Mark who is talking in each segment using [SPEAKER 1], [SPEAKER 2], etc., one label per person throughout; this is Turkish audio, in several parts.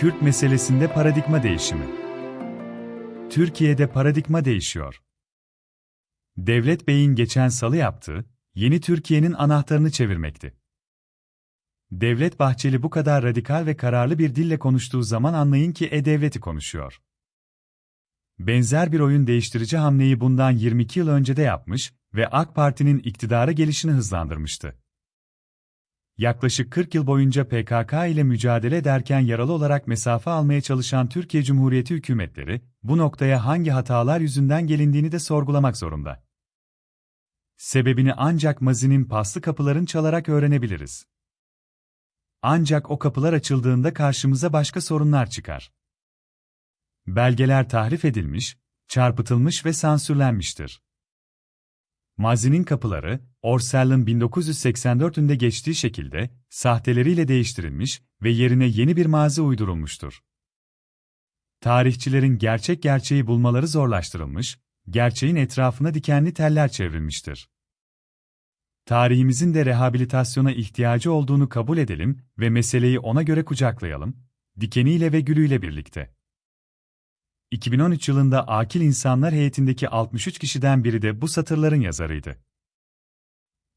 [SPEAKER 1] Kürt meselesinde paradigma değişimi. Türkiye'de paradigma değişiyor. Devlet Bey'in geçen salı yaptığı, yeni Türkiye'nin anahtarını çevirmekti. Devlet Bahçeli bu kadar radikal ve kararlı bir dille konuştuğu zaman anlayın ki E-Devleti konuşuyor. Benzer bir oyun değiştirici hamleyi bundan 22 yıl önce de yapmış ve AK Parti'nin iktidara gelişini hızlandırmıştı. Yaklaşık 40 yıl boyunca PKK ile mücadele ederken yaralı olarak mesafe almaya çalışan Türkiye Cumhuriyeti hükümetleri, bu noktaya hangi hatalar yüzünden gelindiğini de sorgulamak zorunda. Sebebini ancak mazinin paslı kapıların çalarak öğrenebiliriz. Ancak o kapılar açıldığında karşımıza başka sorunlar çıkar. Belgeler tahrif edilmiş, çarpıtılmış ve sansürlenmiştir. Mazinin kapıları, Orwell'ın 1984'ünde geçtiği şekilde, sahteleriyle değiştirilmiş ve yerine yeni bir mazi uydurulmuştur. Tarihçilerin gerçek gerçeği bulmaları zorlaştırılmış, gerçeğin etrafına dikenli teller çevrilmiştir. Tarihimizin de rehabilitasyona ihtiyacı olduğunu kabul edelim ve meseleyi ona göre kucaklayalım, dikeniyle ve gülüyle birlikte. 2013 yılında Akil İnsanlar heyetindeki 63 kişiden biri de bu satırların yazarıydı.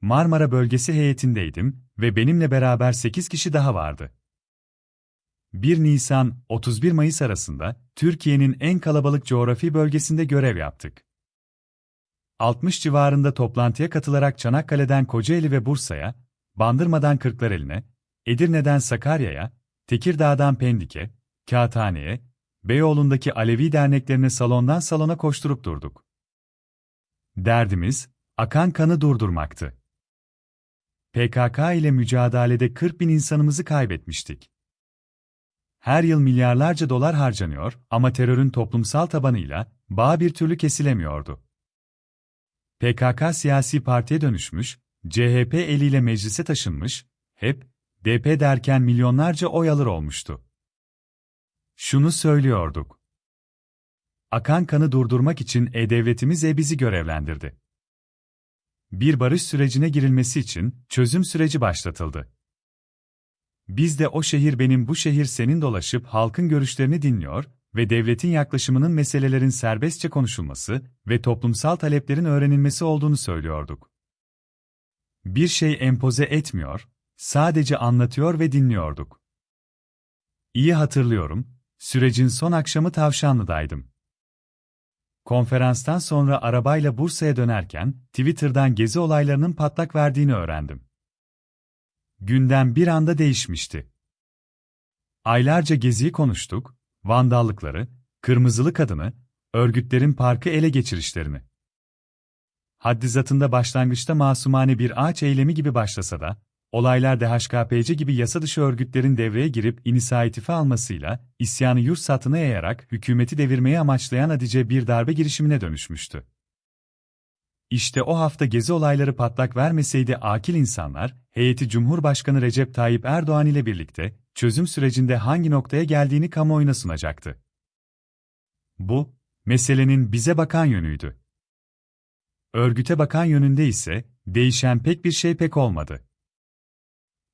[SPEAKER 1] Marmara bölgesi heyetindeydim ve benimle beraber 8 kişi daha vardı. 1 Nisan 31 Mayıs arasında Türkiye'nin en kalabalık coğrafi bölgesinde görev yaptık. 60 civarında toplantıya katılarak Çanakkale'den Kocaeli ve Bursa'ya, Bandırma'dan Kırklareli'ne, Edirne'den Sakarya'ya, Tekirdağ'dan Pendik'e, Kağıthane'ye, Beyoğlu'ndaki Alevi derneklerine salondan salona koşturup durduk. Derdimiz, akan kanı durdurmaktı. PKK ile mücadelede 40 bin insanımızı kaybetmiştik. Her yıl milyarlarca dolar harcanıyor ama terörün toplumsal tabanıyla bağ bir türlü kesilemiyordu. PKK siyasi partiye dönüşmüş, CHP eliyle meclise taşınmış, hep DP derken milyonlarca oy alır olmuştu. Şunu söylüyorduk. Akan kanı durdurmak için E-Devletimiz E bizi görevlendirdi. Bir barış sürecine girilmesi için çözüm süreci başlatıldı. Biz de o şehir benim bu şehir senin dolaşıp halkın görüşlerini dinliyor ve devletin yaklaşımının meselelerin serbestçe konuşulması ve toplumsal taleplerin öğrenilmesi olduğunu söylüyorduk. Bir şey empoze etmiyor, sadece anlatıyor ve dinliyorduk. İyi hatırlıyorum, sürecin son akşamı Tavşanlı'daydım. Konferanstan sonra arabayla Bursa'ya dönerken Twitter'dan gezi olaylarının patlak verdiğini öğrendim. Gündem bir anda değişmişti. Aylarca geziyi konuştuk, vandallıkları, kırmızılı kadını, örgütlerin parkı ele geçirişlerini. Haddizatında başlangıçta masumane bir ağaç eylemi gibi başlasa da, olaylar DHKPC gibi yasa dışı örgütlerin devreye girip inisiyatifi almasıyla, isyanı yurt satına yayarak hükümeti devirmeyi amaçlayan adice bir darbe girişimine dönüşmüştü. İşte o hafta gezi olayları patlak vermeseydi akil insanlar, heyeti Cumhurbaşkanı Recep Tayyip Erdoğan ile birlikte, çözüm sürecinde hangi noktaya geldiğini kamuoyuna sunacaktı. Bu, meselenin bize bakan yönüydü. Örgüte bakan yönünde ise, değişen pek bir şey pek olmadı.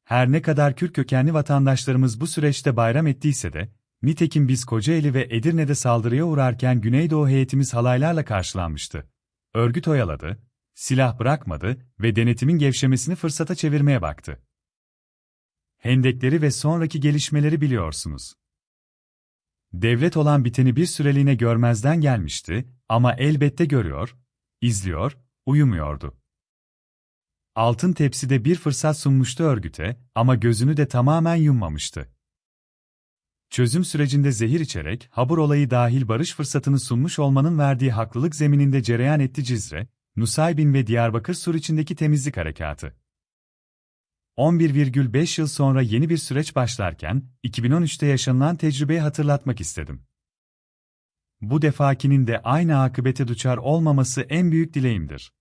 [SPEAKER 1] Her ne kadar Kürt kökenli vatandaşlarımız bu süreçte bayram ettiyse de, nitekim biz Kocaeli ve Edirne'de saldırıya uğrarken Güneydoğu heyetimiz halaylarla karşılanmıştı. Örgüt oyaladı, silah bırakmadı ve denetimin gevşemesini fırsata çevirmeye baktı. Hendekleri ve sonraki gelişmeleri biliyorsunuz. Devlet olan biteni bir süreliğine görmezden gelmişti ama elbette görüyor, izliyor, uyumuyordu. Altın tepside bir fırsat sunmuştu örgüte ama gözünü de tamamen yummamıştı. Çözüm sürecinde zehir içerek Habur olayı dahil barış fırsatını sunmuş olmanın verdiği haklılık zemininde cereyan etti Cizre, Nusaybin ve Diyarbakır Sur içindeki temizlik harekatı. 11,5 yıl sonra yeni bir süreç başlarken, 2013'te yaşanılan tecrübeyi hatırlatmak istedim. Bu defakinin de aynı akıbete duçar olmaması en büyük dileğimdir.